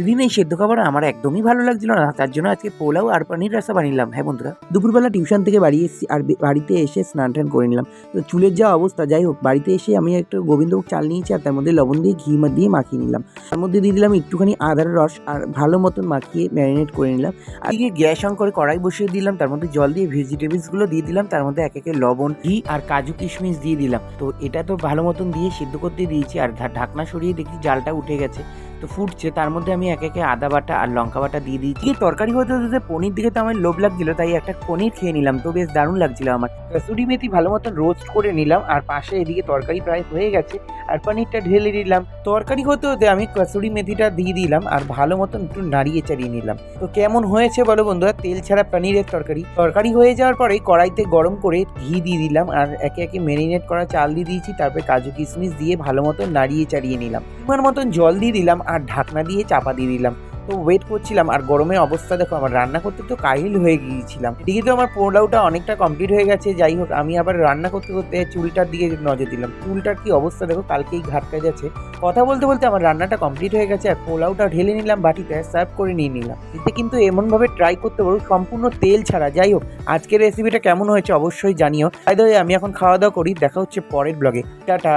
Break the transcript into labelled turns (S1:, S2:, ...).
S1: প্রতিদিন এই সেদ্ধ খাবার আমার একদমই ভালো লাগছিল না, তার জন্য আজকে পোলাও আর পানির রাস্তা বানিলাম। হ্যাঁ বন্ধুরা, দুপুরবেলা টিউশন থেকে বাড়ি এসেছি আর বাড়িতে এসে স্নান টান করে নিলাম। তো চুলের যা অবস্থা, যাই হোক, বাড়িতে এসে আমি একটা গোবিন্দভোগ চাল নিয়েছি আর তার মধ্যে লবণ দিয়ে ঘি দিয়ে মাখিয়ে নিলাম। তার মধ্যে দিয়ে দিলাম একটুখানি আদার রস আর ভালো মতন মাখিয়ে ম্যারিনেট করে নিলাম। আর এদিকে গ্যাস অন করে কড়াই বসিয়ে দিলাম, তার মধ্যে জল দিয়ে ভেজিটেবলসগুলো দিয়ে দিলাম, তার মধ্যে এক একে লবণ, ঘি আর কাজু কিশমিশ দিয়ে দিলাম। তো এটা তো ভালো মতন দিয়ে সিদ্ধ করতে দিয়েছি আর ঢাকনা সরিয়ে দেখি জালটা উঠে গেছে। তো ফুটছে, তার মধ্যে আমি এক একে আদা বাটা আর লঙ্কা বাটা দিয়ে দিয়েছি। তরকারি হতে হতে পনির দিকে তো আমার লোভ লাগছিল, তাই একটা পনির খেয়ে নিলাম। তো বেশ দারুণ লাগছিল আমার। কসুরি মেথি ভালো মতন রোস্ট করে নিলাম, আর পাশে এদিকে তরকারি প্রায় হয়ে গেছে, আর পনিরটা ঢেলে দিলাম। তরকারি হতে হতে আমি কসুরি মেথিটা দিয়ে দিলাম, আর ভালো মতন একটু নাড়িয়ে চাড়িয়ে নিলাম। তো কেমন হয়েছে বলো বন্ধুরা? তেল ছাড়া পনিরের তরকারি। তরকারি হয়ে যাওয়ার পরে কড়াইতে গরম করে ঘি দিয়ে দিলাম, আর একে একে মেরিনেট করা চাল দিয়ে দিয়েছি, তারপরে কাজু কিশমিশ দিয়ে ভালো মতন নাড়িয়ে চাড়িয়ে নিলাম। পরিমাণ মতন জল দিয়ে দিলাম আর ঢাকনা দিয়ে চাপা দিয়ে দিলাম। তো ওয়েট করছিলাম আর গরমের অবস্থা দেখো, আমার রান্না করতে তো কাহিল হয়ে গিয়েছিলাম। এদিকে তো আমার পোলাওটা অনেকটা কমপ্লিট হয়ে গেছে, যাই হোক, আমি আবার রান্না করতে করতে চুলটার দিকে নজর দিলাম। চুলটার কি অবস্থা দেখো, কালকেই ঘাটকা যাচ্ছে কথা বলতে বলতে আমার রান্নাটা কমপ্লিট হয়ে গেছে আর পোলাওটা ঢেলে নিলাম, বাটিতে সার্ভ করে নিয়ে নিলাম। এতে কিন্তু এমনভাবে ট্রাই করতে পারো, সম্পূর্ণ তেল ছাড়া। যাই হোক, আজকের রেসিপিটা কেমন হয়েছে অবশ্যই জানিও। তাই আমি এখন খাওয়া দাওয়া করি, দেখা হচ্ছে পরের ব্লগে টাটা!